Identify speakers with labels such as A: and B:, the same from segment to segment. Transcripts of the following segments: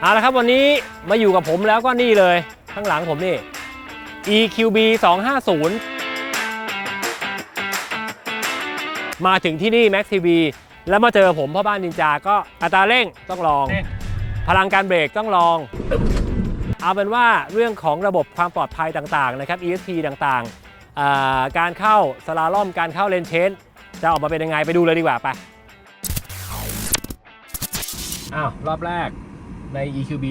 A: เอาละครับวันนี้มาอยู่กับผมแล้วก็นี่เลย ข้างหลังผมนี่ EQB 250 มาถึงที่นี่ Max TV แล้วมาเจอผมพ่อบ้านนินจา ก็อัตราเร่งต้องลอง พลังการเบรกต้องลอง เอาเป็นว่าเรื่องของระบบความปลอดภัยต่างๆนะครับ ESP ต่างๆอ่าการเข้าสลาล่อมการเข้าเลนเชนจะออกมาเป็นยังไงไปดูเลยดีกว่าไปอ้าวรอบแรก ใน EQB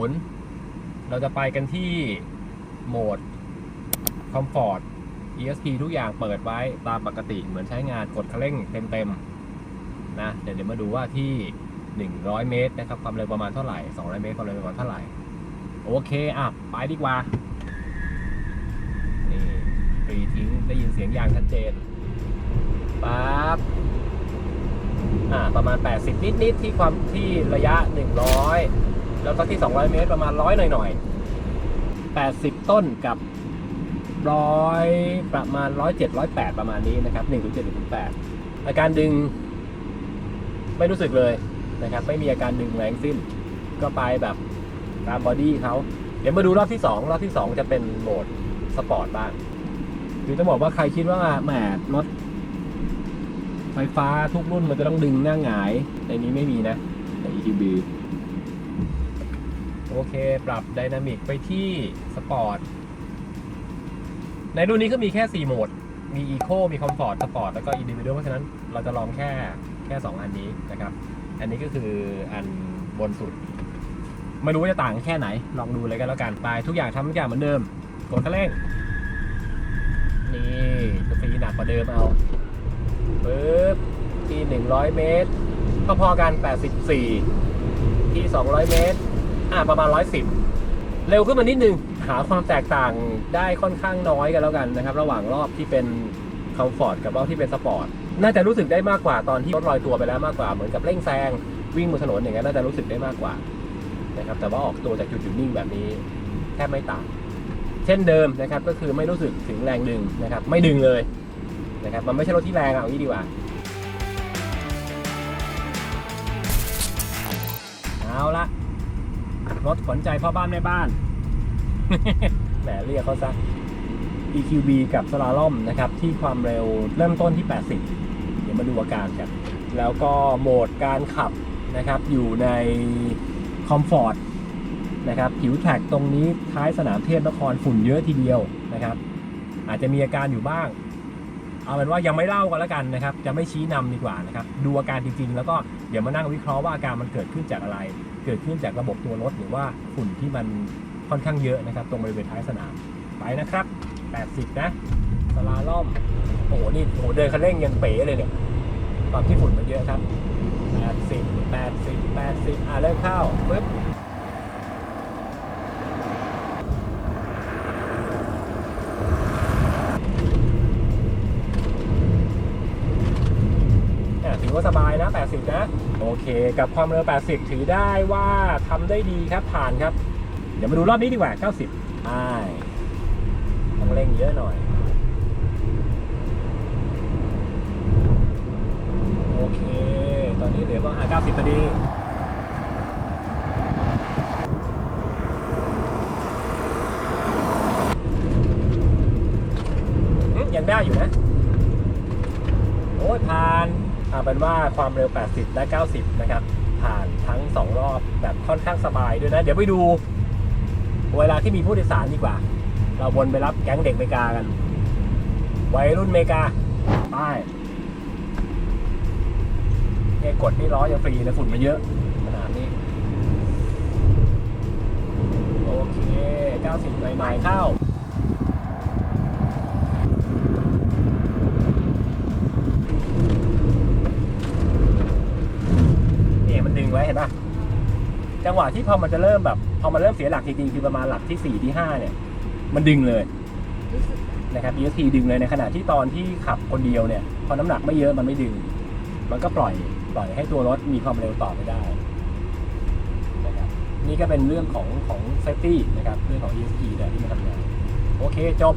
A: 250 เราจะไปกันที่โหมด Comfort ESP ทุกอย่างเปิดไว้ตามปกติเหมือนใช้งานกดคันเร่งเต็มๆนะเดี๋ยวเดี๋ยวมาดูว่าที่ 100 เมตรนะครับความเร็วประมาณเท่าไหร่ 200 เมตรความเร็วประมาณเท่าไหร่ โอเค อะ ไปดีกว่า นี่ฟรีทิ้งได้ยินเสียงยางชัดเจนปั๊บ อ่าประมาณ 80นิดนิดๆที่ความที่ระยะ 100 แล้วก็ที่ 200 เมตรประมาณ 100 หน่อยหน่อยๆ80 ต้นกับร้อยประมาณ 107 108 ประมาณนี้นะครับ1ถึง7ถึง8อาการดึง ไม่รู้สึกเลยนะครับ ไม่มีอาการดึงแรงสิ้น ก็ไปแบบตามบอดี้เขาเดี๋ยวมาดูรอบที่ 2 รอบที่ 2 จะเป็นโหมดสปอร์ตบ้างคือต้องบอกว่าใครคิดว่าแหมรถ ไฟฟ้าทุกรุ่นมันจะต้องดึงหน้าหงาย ในนี้ไม่มีนะ ใน EQB โอเค ปรับไดนามิกไปที่สปอร์ต ในรุ่นนี้ก็มีแค่ 4 โหมด มี Eco มี Comfort Sport แล้วก็ Individual เพราะฉะนั้นเราจะลองแค่แค่ 2 อันนี้นะครับ อันนี้ก็คืออันบนสุด ไม่รู้ว่าจะต่างแค่ไหน ลองดูเลยกันแล้วกัน ไปทุกอย่างทำทุกอย่างเหมือนเดิม กดคันเร่ง นี่จะฟรีหนักกว่าเดิมเอา ปึ๊บที่ 100 เมตรก็พอกัน 84 ที่ 200 เมตร อ่าประมาณ 110 เร็วขึ้นมานิดนึง หาความแตกต่างได้ค่อนข้างน้อยกันแล้วกันนะครับ ระหว่างรอบที่เป็นคอมฟอร์ตกับรอบที่เป็นสปอร์ต น่าจะรู้สึกได้มากกว่าตอนที่รถลอยตัวไปแล้วมากกว่า เหมือนกับเร่งแซงวิ่งบนถนนอย่างนั้นน่าจะรู้สึกได้มากกว่านะครับ แต่ว่าออกตัวจากจุดหยุดนิ่งแบบนี้แทบไม่ต่าง เช่นเดิมนะครับ ก็คือไม่รู้สึกถึงแรงดึงนะครับ ไม่ดึงเลย นะครับมันไม่ใช่รถที่แรงอะเอางี้ดีกว่าเอาละรถขวัญใจพ่อบ้านแม่บ้านแหมเรียกเขาซะ EQB กับสลาล่อมนะครับ ที่ความเร็วเริ่มต้นที่ 80 เดี๋ยวมาดูอาการกันแล้วก็โหมดการขับนะครับ อยู่ในคอมฟอร์ตนะครับผิวแท็กตรงนี้ท้ายสนามเทพนครฝุ่นเยอะทีเดียวนะครับ อาจจะมีอาการอยู่บ้าง เอาเป็นว่ายังไม่เล่ากันแล้วกันนะครับ จะไม่ชี้นำดีกว่านะครับ ดูอาการจริงๆ แล้วก็เดี๋ยวมานั่งวิเคราะห์ว่าอาการมันเกิดขึ้นจากอะไร เกิดขึ้นจากระบบตัวรถหรือว่าฝุ่นที่มันค่อนข้างเยอะนะครับ ตรงบริเวณท้ายสนาม ไปนะครับ 80 นะสลาล่อม โอ้โห นี่ โอ้โห เดินคันเร่งยังเป๋เลยเนี่ยตอนที่ฝุ่นมันเยอะครับ 80 80 80 อะเริ่มเข้าปึ๊บ ถือว่าสบายนะ 80 นะ โอเค กับความเร็ว 80 ถือได้ว่าทำได้ดีครับผ่านครับ เดี๋ยวมาดูรอบนี้ดีกว่า 90ใช่ต้องเร่งเยอะหน่อย โอเค ตอนนี้เหลือประมาณ90พอดี อืมยังได้อยู่นะ โอ้ยผ่าน เอาเป็นว่าความเร็ว 80 และ 90 นะครับ ผ่านทั้ง 2 รอบแบบค่อนข้างสบายด้วยนะ เดี๋ยวไปดูเวลาที่มีผู้โดยสารดีกว่า เราวนไปรับแก๊งเด็กเมกากัน วัยรุ่นเมกาไป้ายเนี่ยกดนี่ล้อยังฟรีเลยฝุ่นมันเยอะขนาดนี้ โอเค 90ใหม่ๆเข้า เนี่ยมันดึงไว้เห็นปะ จังหวะที่พอมันจะเริ่มแบบ พอมันเริ่มเสียหลักจริงๆคือประมาณหลักที่สี่ที่ห้าเนี่ย มันดึงเลยนะครับ ESP ดึงเลยในขณะที่ตอนที่ขับคนเดียวเนี่ย พอน้ำหนักไม่เยอะมันไม่ดึง มันก็ปล่อยปล่อยให้ตัวรถมีความเร็วต่อไปได้นะครับนี่ก็เป็นเรื่องของของ safety นะครับเรื่องของ ESP เนี่ยที่มันทำงานโอเคจบ